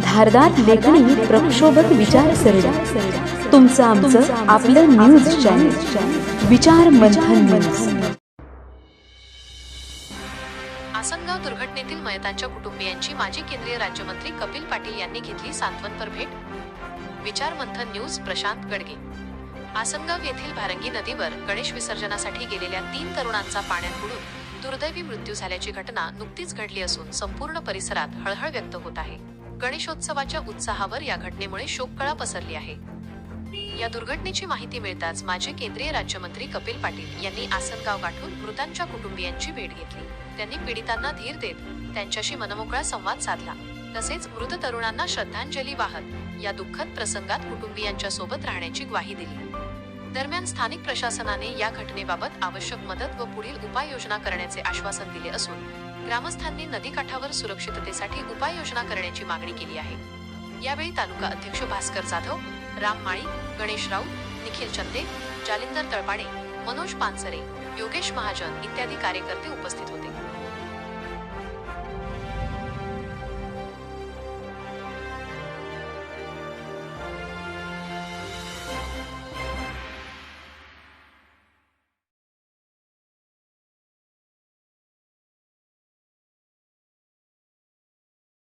धारदार लेखणी प्रक्षोभक विचारसरणी तुमचं आमचं आपलं न्यूज चॅनल विचार मंथन न्यूज आसनगाव दुर्घटनेतील मयतांच्या कुटुंबियांची माजी केंद्रीय राज्यमंत्री कपिल पाटील यांनी घेतली सांत्वनपर भेट. विचार मंथन न्यूज प्रशांत गडगे. आसनगाव येथील भारंगी नदीवर गणेश विसर्जनासाठी गेलेल्या तीन तरुणांचा पाण्यात बुडून दुर्दैवी मृत्यू झाल्याची घटना नुकतीच घडली असून संपूर्ण परिसरात हळहळ व्यक्त होत आहे. गणेशोत्सवाच्या उत्साहावर या घटनेमुळे शोककळा पसरली आहे. या दुर्घटनेची माहिती मिळताच माजी केंद्रीय राज्यमंत्री कपिल पाटील यांनी आसनगाव गाठून मृतांच्या कुटुंबियांची भेट घेतली. त्यांनी पीडितांना धीर देत त्यांच्याशी मनमोकळा संवाद साधला. तसेच मृत तरुणांना श्रद्धांजली वाहत या दुःखद प्रसंगात कुटुंबियांच्या सोबत राहण्याची ग्वाही दिली. दरम्यान स्थानिक प्रशासनाने या घटनेबाबत आवश्यक मदत व पुढील उपाययोजना करण्याचे आश्वासन दिले असून ग्रामस्थांनी नदीकाठावर सुरक्षिततेसाठी उपाययोजना करण्याची मागणी केली आहे. यावेळी तालुका अध्यक्ष भास्कर जाधव राम माळी गणेश राऊत निखिल चंदे जालिंदर तळपाडे मनोज पानसरे योगेश महाजन इत्यादी कार्यकर्ते उपस्थित होते.